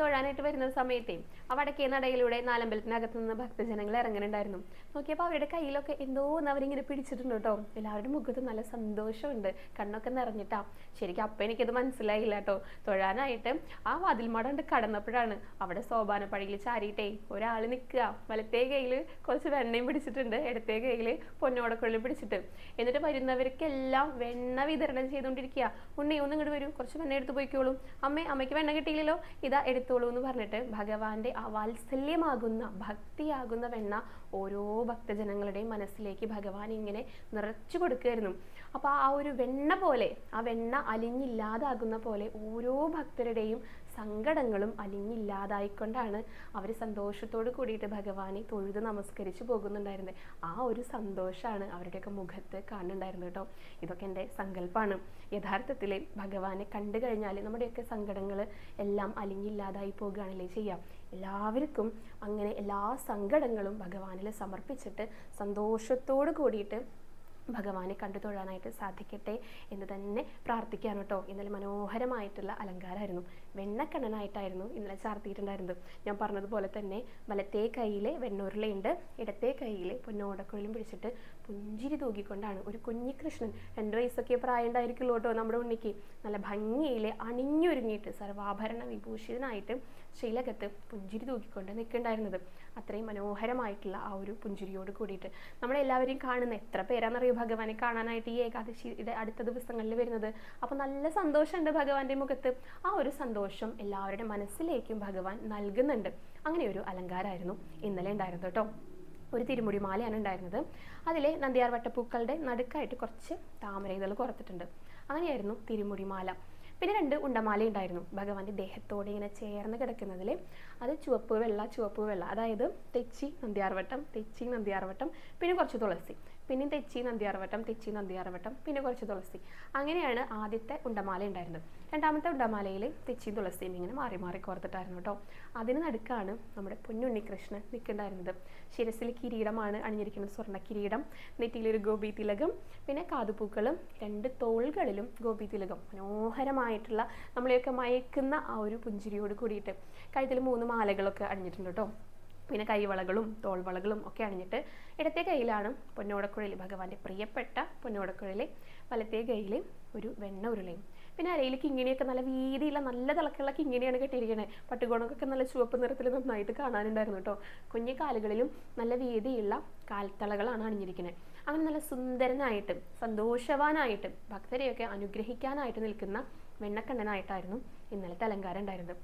തൊഴാനായിട്ട് വരുന്ന സമയത്തെ ആ വടക്കേ നടയിലൂടെ നാലമ്പലത്തിനകത്ത് നിന്ന് ഭക്തജനങ്ങൾ ഇറങ്ങുന്നുണ്ടായിരുന്നു. നോക്കിയപ്പോൾ അവരുടെ കയ്യിലൊക്കെ എന്തോ അവരിങ്ങനെ പിടിച്ചിട്ടുണ്ട് കേട്ടോ. എല്ലാവരുടെ മുഖത്ത് നല്ല സന്തോഷമുണ്ട്. കണ്ണൊക്കെ നിറഞ്ഞിട്ടാ. ശരിക്കും അപ്പം എനിക്കത് മനസ്സിലായില്ല കേട്ടോ. തൊഴാനായിട്ട് ആ വാതിൽ മടണ്ട് കടന്നപ്പോഴാണ് അവിടെ സോപാന പടിയിൽ ചാരിയിട്ടേ ഒരാൾ നിൽക്കുക. വലത്തേ കയ്യിൽ കുറച്ച് വെണ്ണയും പിടിച്ചിട്ടുണ്ട്. ഇടത്തേ കയ്യിൽ പൊന്നോടക്കുള്ളിൽ പിടിച്ചിട്ട്. എന്നിട്ട് വരുന്നവർക്കെല്ലാം വെണ്ണ വിതരണം ചെയ്തുകൊണ്ടിരിക്കുക. ഉണ്ണി ഒന്ന് ഇങ്ങോട്ട് വരൂ. കുറച്ച് വെണ്ണ എടുത്ത് പോയിക്കോളും. അമ്മേ അമ്മയ്ക്ക് വെണ്ണ കിട്ടിയില്ലല്ലോ. ഇതാ എടുത്തോളൂ എന്ന് പറഞ്ഞിട്ട് ഭഗവാന്റെ ആ വാത്സല്യമാകുന്ന ഭക്തിയാകുന്ന വെണ്ണ ഓരോ ഭക്തജനങ്ങളുടെയും മനസ്സിലേക്ക് ഭഗവാൻ ഇങ്ങനെ നിറച്ചു കൊടുക്കുമായിരുന്നു അപ്പോൾ ആ ഒരു വെണ്ണ പോലെ ആ വെണ്ണ അലിഞ്ഞില്ലാതാകുന്ന പോലെ ഓരോ ഭക്തരുടെയും സങ്കടങ്ങളും അലിഞ്ഞില്ലാതായിക്കൊണ്ടാണ് അവർ സന്തോഷത്തോട് കൂടിയിട്ട് ഭഗവാനെ തൊഴുത് നമസ്കരിച്ച് പോകുന്നുണ്ടായിരുന്നത് ആ ഒരു സന്തോഷമാണ് അവരുടെയൊക്കെ മുഖത്ത് കാണുന്നുണ്ടായിരുന്നത് കേട്ടോ. ഇതൊക്കെ എന്റെ സങ്കല്പമാണ് യഥാർത്ഥത്തിൽ ഭഗവാനെ കണ്ടു കഴിഞ്ഞാൽ നമ്മുടെയൊക്കെ സങ്കടങ്ങൾ എല്ലാം അലിഞ്ഞില്ലാതായി പോകുകയാണല്ലേ ചെയ്യാം. എല്ലാവർക്കും അങ്ങനെ എല്ലാ സങ്കടങ്ങളും ഭഗവാനിൽ സമർപ്പിച്ചിട്ട് സന്തോഷത്തോട് കൂടിയിട്ട് ഭഗവാനെ കണ്ടു തൊഴാനായിട്ട് സാധിക്കട്ടെ എന്ന് തന്നെ പ്രാർത്ഥിക്കാൻ കേട്ടോ. ഇന്നലെ മനോഹരമായിട്ടുള്ള അലങ്കാരമായിരുന്നു. വെണ്ണക്കണ്ണനായിട്ടായിരുന്നു ഇന്നലെ ചാർത്തിയിട്ടുണ്ടായിരുന്നത്. ഞാൻ പറഞ്ഞതുപോലെ തന്നെ വലത്തേ കയ്യിൽ വെണ്ണുരുളയുണ്ട്. ഇടത്തെ കയ്യിൽ പൊന്നോടക്കുഴലും പിടിച്ചിട്ട് പുഞ്ചിരി തൂക്കിക്കൊണ്ടാണ് ഒരു കുഞ്ഞി കൃഷ്ണൻ രണ്ട് വയസ്സൊക്കെ പ്രായം ഉണ്ടായിരിക്കുള്ളൂ കേട്ടോ നമ്മുടെ ഉണ്ണിക്ക്. നല്ല ഭംഗിയിൽ അണിഞ്ഞൊരുങ്ങിയിട്ട് സർവാഭരണ വിഭൂഷിതനായിട്ട് ശീലകത്ത് പുഞ്ചിരി തൂക്കിക്കൊണ്ട് നിൽക്കുന്നുണ്ടായിരുന്നത്. അത്രയും മനോഹരമായിട്ടുള്ള ആ ഒരു പുഞ്ചിരിയോട് കൂടിയിട്ട്. നമ്മളെല്ലാവരെയും കാണുന്ന എത്ര പേരാണെന്നറിയോ ഭഗവാനെ കാണാനായിട്ട് ഈ ഏകാദശിയുടെ അടുത്ത ദിവസങ്ങളിൽ വരുന്നത്. അപ്പോൾ നല്ല സന്തോഷമുണ്ട് ഭഗവാന്റെ മുഖത്ത്. ആ ഒരു സന്തോഷം എല്ലാവരുടെ മനസ്സിലേക്കും ഭഗവാൻ നൽകുന്നുണ്ട്. അങ്ങനെ ഒരു അലങ്കാരമായിരുന്നു ഇന്നലെ ഉണ്ടായിരുന്നു കേട്ടോ. ഒരു തിരുമുടി മാലയാണ് ഉണ്ടായിരുന്നത്. അതിൽ നന്ദിയാർ വട്ടപ്പൂക്കളുടെ നടുക്കായിട്ട് കുറച്ച് താമര ഇതൾ കുറത്തിട്ടുണ്ട് അങ്ങനെയായിരുന്നു തിരുമുടി മാല പിന്നെ രണ്ട് ഉണ്ടമാല ഉണ്ടായിരുന്നു. ഭഗവാന്റെ ദേഹത്തോട് ഇങ്ങനെ ചേർന്ന് കിടക്കുന്നതിൽ അത് ചുവപ്പ് വെള്ള ചുവപ്പ് വെള്ള. അതായത് തെച്ചി നന്ദിയാർവട്ടം തെച്ചി നന്ദിയാർവട്ടം പിന്നെ കുറച്ച് തുളസി. പിന്നെ തെച്ചി നന്ദിയാർവട്ടം തെച്ചി നന്ദിയാർവട്ടം പിന്നെ കുറച്ച് തുളസി. അങ്ങനെയാണ് ആദ്യത്തെ ഉണ്ടമാല ഉണ്ടായിരുന്നത്. രണ്ടാമത്തെ ഉണ്ടമാലയിൽ തെച്ചിയും തുളസിയും ഇങ്ങനെ മാറി മാറി കോർത്തിട്ടായിരുന്നു കേട്ടോ അതിന് നടുക്കാണ് നമ്മുടെ പൊന്നുണ്ണി കൃഷ്ണൻ നിൽക്കുന്നുണ്ടായിരുന്നത് ശിരസിൽ കിരീടമാണ് അണിഞ്ഞിരിക്കുന്നത്. സ്വർണ കിരീടം നെറ്റിയിലൊരു ഗോപി തിലകം പിന്നെ കാതുപൂക്കളും രണ്ട് തോളുകളിലും ഗോപി തിലകം മനോഹരമായിട്ടുള്ള നമ്മളെയൊക്കെ മയക്കുന്ന ആ ഒരു പുഞ്ചിരിയോട് കൂടിയിട്ട് കഴുത്തിൽ മൂന്ന് മാലകളൊക്കെ അണിഞ്ഞിട്ടുണ്ട് കേട്ടോ പിന്നെ കൈവളകളും തോൾവളകളും ഒക്കെ അണിഞ്ഞിട്ട് ഇടത്തെ കൈയിലാണ് പൊന്നോടക്കുഴൽ ഭഗവാന്റെ പ്രിയപ്പെട്ട പൊന്നോടക്കുഴൽ വലത്തെ കയ്യിൽ ഒരു വെണ്ണ ഉരുളയും പിന്നെ അരയിൽ കിങ്ങിണിയൊക്കെ നല്ല വീതിയുള്ള നല്ല തിളക്കുള്ള കിങ്ങിണിയാണ് കെട്ടിയിരിക്കുന്നത് പട്ടുകോണൊക്കെ നല്ല ചുവപ്പ് നിറത്തിൽ നന്നായിട്ട് കാണാനുണ്ടായിരുന്നു കേട്ടോ. കുഞ്ഞു കാലുകളിലും നല്ല വീതിയുള്ള കാൽത്തളകളാണ് അണിഞ്ഞിരിക്കുന്നത് അങ്ങനെ നല്ല സുന്ദരനായിട്ട് സന്തോഷവാനായിട്ട് ഭക്തരെയൊക്കെ അനുഗ്രഹിക്കാനായിട്ട് നിൽക്കുന്ന വെണ്ണക്കണ്ണനായിട്ടായിരുന്നു ഇന്നലത്തെ അലങ്കാരം ഉണ്ടായിരുന്നത്.